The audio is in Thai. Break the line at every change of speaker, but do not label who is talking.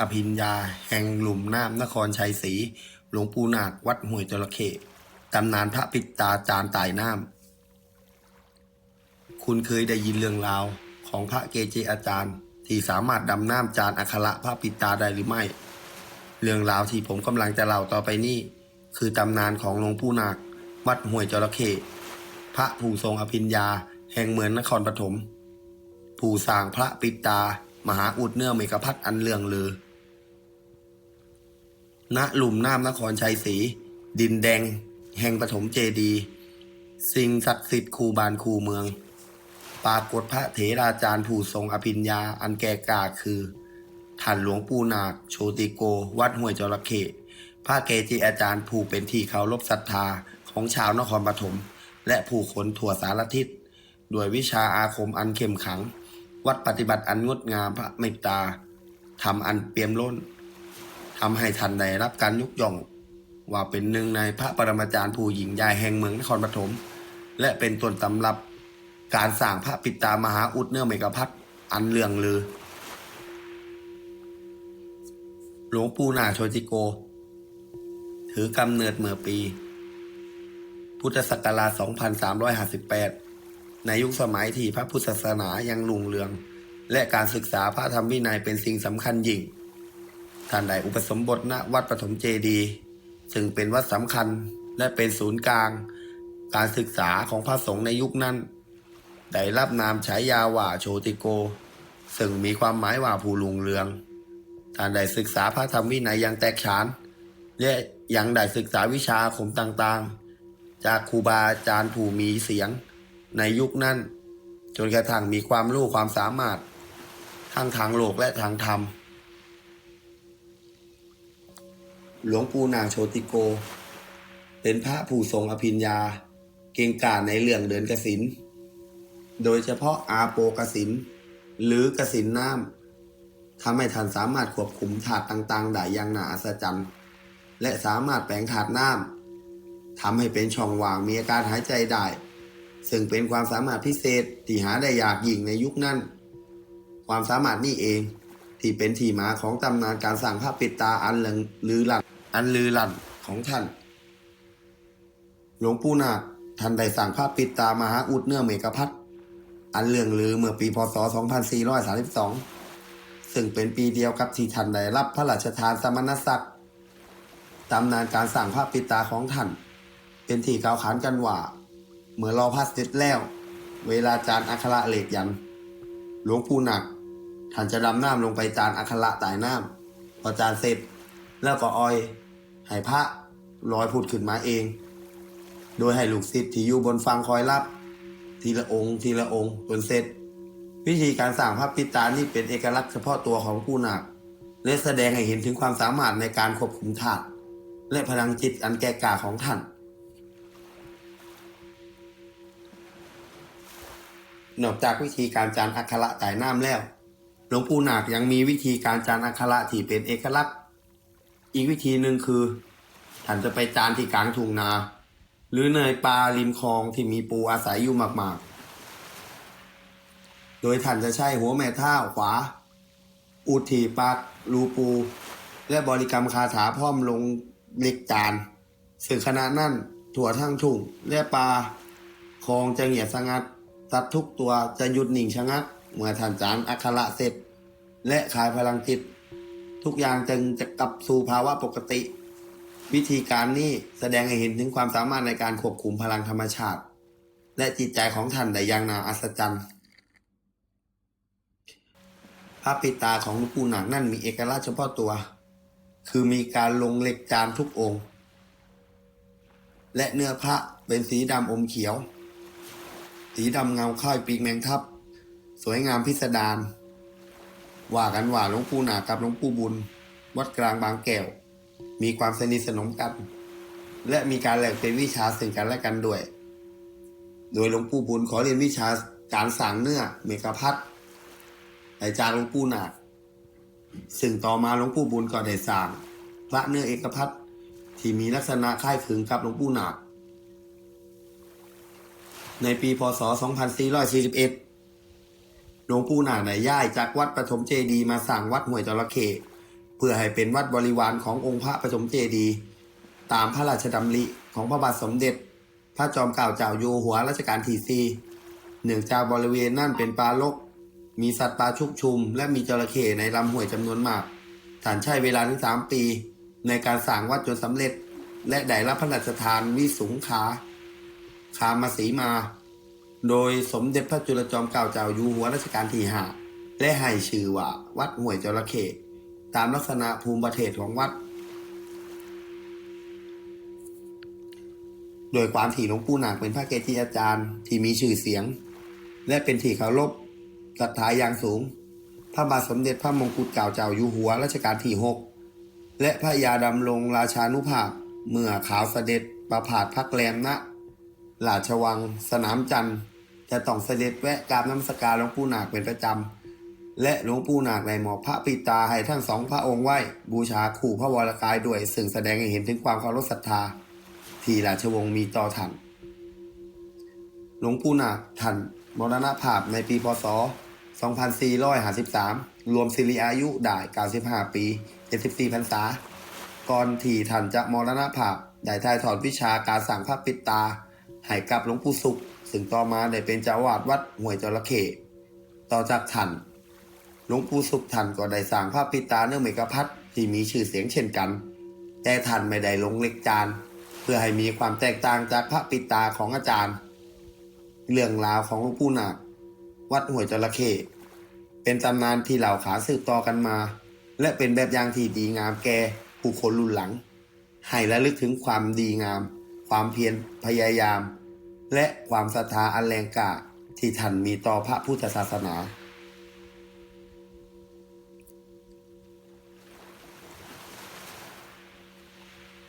อภิญญา แห่งหลุมน้ำนครชัยศรีหลวงปู่นาควัดห้วยจระเข้ตำนานพระปิดตาจานตายน้ำคุณเคยได้ยินเรื่องราวของพระเกจิอาจารย์ ที่สามารถดำน้ำจานอัคระพระปิดตาได้หรือไม่ เรื่องราวที่ผมกำลังจะเล่าต่อไปนี้ คือตำนานของหลวงปู่นาควัดห้วยจระเข้พระผู้ทรงอภิญญา แห่งเมืองนครปฐมผู้สร้างพระปิดตามหาอุดเนื้อเมกพัทอันเลืองลือ ณหลุมน้ำนครชัยศรีดินแดง แห่งปฐมเจดี สิ่งศักดิ์สิทธิ์คูบานคูเมือง ปรากฏพระเถราจารย์ผู้ทรงอภิญญาอันแก่กาคือท่านหลวงปู่นาคโชติโก วัดห้วยจระเข้พระเกจิอาจารย์ผู้เป็นที่เคารพศรัทธาของชาวนครปฐมและผู้คนทั่วสารทิศด้วยวิชาอาคมอันเข้มขัง วัดปฏิบัติอันงดงามพระเมตตาทำอันเปี่ยมล้น ทำให้ท่านได้รับการยกย่อง ว่าเป็นหนึ่งในพระปรมาจารย์ผู้หญิงใหญ่แห่งเมืองนครปฐมและเป็นต้นตำรับการสร้างพระปิตามหาอุดเนื้อเมกพัทอันเลื่องลือ หลวงปู่นาโชติโก ถือกำเนิดเมื่อปี พุทธศักราช 2358 ในยุคสมัยที่พระพุทธศาสนายังรุ่งเรือง และการศึกษาพระธรรมวินัยเป็นสิ่งสำคัญยิ่ง ท่านได้อุปสมบทณวัดปฐมเจดี ซึ่งเป็นวัดสำคัญและเป็นศูนย์กลาง การศึกษาของพระสงฆ์ในยุคนั้น ได้รับนามฉายาว่าโชติโก ซึ่งมีความหมายว่าผู้ลุงเรือง ท่านได้ศึกษาพระธรรมวินัยอย่างแตกฉาน และยังได้ศึกษาวิชาอาคมต่างๆ จากครูบาอาจารย์ผู้มีเสียงในยุคนั้น จนกระทั่งมีความรู้ความสามารถทั้งทางโลกและทางธรรม หลวงปู่นางโชติโก เป็นพระผู้ทรงอภิญญา เก่งกาจในเรื่องเดินกสิน โดยเฉพาะอาโปกสิน หรือกสินน้ำทำให้ท่านสามารถควบคุมถาดต่างๆ ได้อย่างน่าอัศจรรย์ และสามารถแปลงถาดน้ำทำให้เป็นช่องว่างมีอาการหายใจได้ ซึ่งเป็นความสามารถพิเศษที่หาได้ยากยิ่งในยุคนั้น ความสามารถนี่เอง ที่เป็นที่มาของตำนานการสร้างภาพปิดตาอันเลืองลือหลันอันลือหลันของท่าน หลวงปู่นาคท่านได้สร้างภาพปิดตามหาอุดเนื้อเมกพัทอันเลื่องลือเมื่อปีพศ 2432 ซึ่งเป็นปีเดียวกับที่ท่านได้รับพระราชทานสมณศักดิ์ตำนานการสร้างภาพปิดตาของท่าน เป็นที่กล่าวขานกันว่า เมื่อรอพระเสร็จแล้ว เวลาจานอัคระเหล็กยัน หลวงปู่หนัก ท่านจะดำน้ำลงไปจานอัคระตายน้ำพอจานเสร็จ แล้วก็ออยให้พระลอยผุดขึ้นมาเอง โดยให้ลูกศิษย์ที่อยู่บนฟังคอยรับ ทีละองค์ ทีละองค์จนเสร็จ วิธีการสร้างพระปิตานี่เป็นเอกลักษณ์เฉพาะตัวของผู้หนักและแสดงให้เห็นถึงความสามารถในการควบคุมธาตุและพลังจิตอันแก่กล้าของท่าน นอกจากวิธีการจานอักขระจ่ายน้ำแล้ว หลวงปู่หนักยังมีวิธีการจานอักขระที่เป็นเอกลักษณ์ อีกวิธีหนึ่งคือท่านจะไปจานที่กลางทุ่งนา หรือในยป่าริมคลองที่มีปูอาศัยอยู่มากๆ โดยท่านจะใช้หัวแม่เท้าขวา อุดถีปักรูปู และบริกรรมคาถาพร้อมลงเล็กจานซึ่งขณะนั้นถั่วทั้งทุ่งและปลาคลองจะเงียบสงัดสัตว์ทุกตัวจะหยุดหนิ่งชะงัก เมื่อท่านจานอักขระเสร็จ และขายพลังจิต ทุกอย่างจึงจะกลับสู่ภาวะปกติ วิธีการนี้แสดงให้เห็นถึงความสามารถในการควบคุมพลังธรรมชาติ และจิตใจของท่านได้อย่างน่าอัศจรรย์พระปิตาของหลวงปู่หนักนั่นมีเอกลักษณ์เฉพาะตัว คือมีการลงเหล็กจานทุกองค์ และเนื้อพระเป็นสีดำอมเขียว สีดำเงาคล้ายปีกแมงทับ สวยงามพิสดารว่ากันว่าหลวงปู่หนากับหลวงปู่บุญ วัดกลางบางแก้ว มีความสนิทสนมกัน และมีการแลกเปลี่ยนวิชาซึ่งกันและกันด้วย โดยหลวงปู่บุญขอเรียนวิชาการสั่งเนื้อเมกะพัดแต่จากหลวงปู่หนาคซึ่งต่อมาหลวงปู่บุญก็ได้สร้าง พระเนื้อเอกพัดที่มีลักษณะคล้ายคลึงกับหลวงปู่หนาคในปีพศ 2441 หลวงปู่หนาคได้ย้ายจากวัดปฐมเจดีมาสร้างวัดห้วยจระเข้เพื่อให้เป็นวัดบริวารขององค์พระปฐมเจดี ตามพระราชดำริของพระบาทสมเด็จ พระจอมเกล้าเจ้าอยู่หัวรัชกาลที่สี่เนื่องจากบริเวณนั่นเป็นป่ารก มีสัตว์ป่าชุกชุม และมีจระเข้ในลำห้วยจำนวนมากท่านใช้เวลาถึงสามปี ในการสร้างวัดจนสำเร็จ และได้รับพระราชทานวิสุงขาคามาสีมา โดยสมเด็จพระจุลจอมเกล้าเจ้าอยู่หัวรัชกาลที่ห้าและให้ชื่อว่าวัดห้วยจระเข้ตามลักษณะภูมิประเทศของวัด โดยความที่หลวงปู่หนักเป็นพระเกจิอาจารย์ที่มีชื่อเสียง และเป็นที่เคารพศรัทธาอย่างสูง พระบาทสมเด็จพระมงกุฎเกล้าเจ้าอยู่หัวรัชกาลที่หกและพระยาดำรงราชานุภาพเมื่อขาวเสด็จประพาสพักแรมณราชวัง สนามจันทร์ จะต้องเสด็จแวะกราบน้ำสการหลวงปู่หนักเป็นประจำ และหลวงปู่หนักในหมอพระปิตาให้ทั้งสองพระองค์ไหวบูชาขู่พระวรกายด้วยซึ่งแสดงให้เห็นถึงความเคารพศรัทธา ที่ราชวงศ์มีต่อท่านหลวงปู่หนักท่านมรณภาพในปีพศ 2453 รวมศิริอายุได้95 ปี 74พรรษา ก่อนที่ท่านจะมรณภาพได้ถ่ายทอดวิชาการสั่งพระปิตาให้กับหลวงปู่สุข ซึ่งต่อมาได้เป็นเจ้าวาสวัดห้วยจระเข้ต่อจากท่านหลวงปู่สุขท่านก็ได้สร้างพระปิตาเนื่องเมกพัทที่มีชื่อเสียงเช่นกัน แต่ท่านไม่ได้ลงเล็กจาน เพื่อให้มีความแตกต่างจากพระปิตาของอาจารย์ เรื่องราวของหลวงปู่หนักวัดห้วยจระเข้เป็นตำนานที่เหล่าขาสืบต่อกันมา และเป็นแบบอย่างที่ดีงามแก่ผู้คนรุ่นหลัง ให้ระลึกถึงความดีงาม ความเพียรพยายาม และความศรัทธาอันแรงกล้าที่ท่านมีต่อพระพุทธศาสนา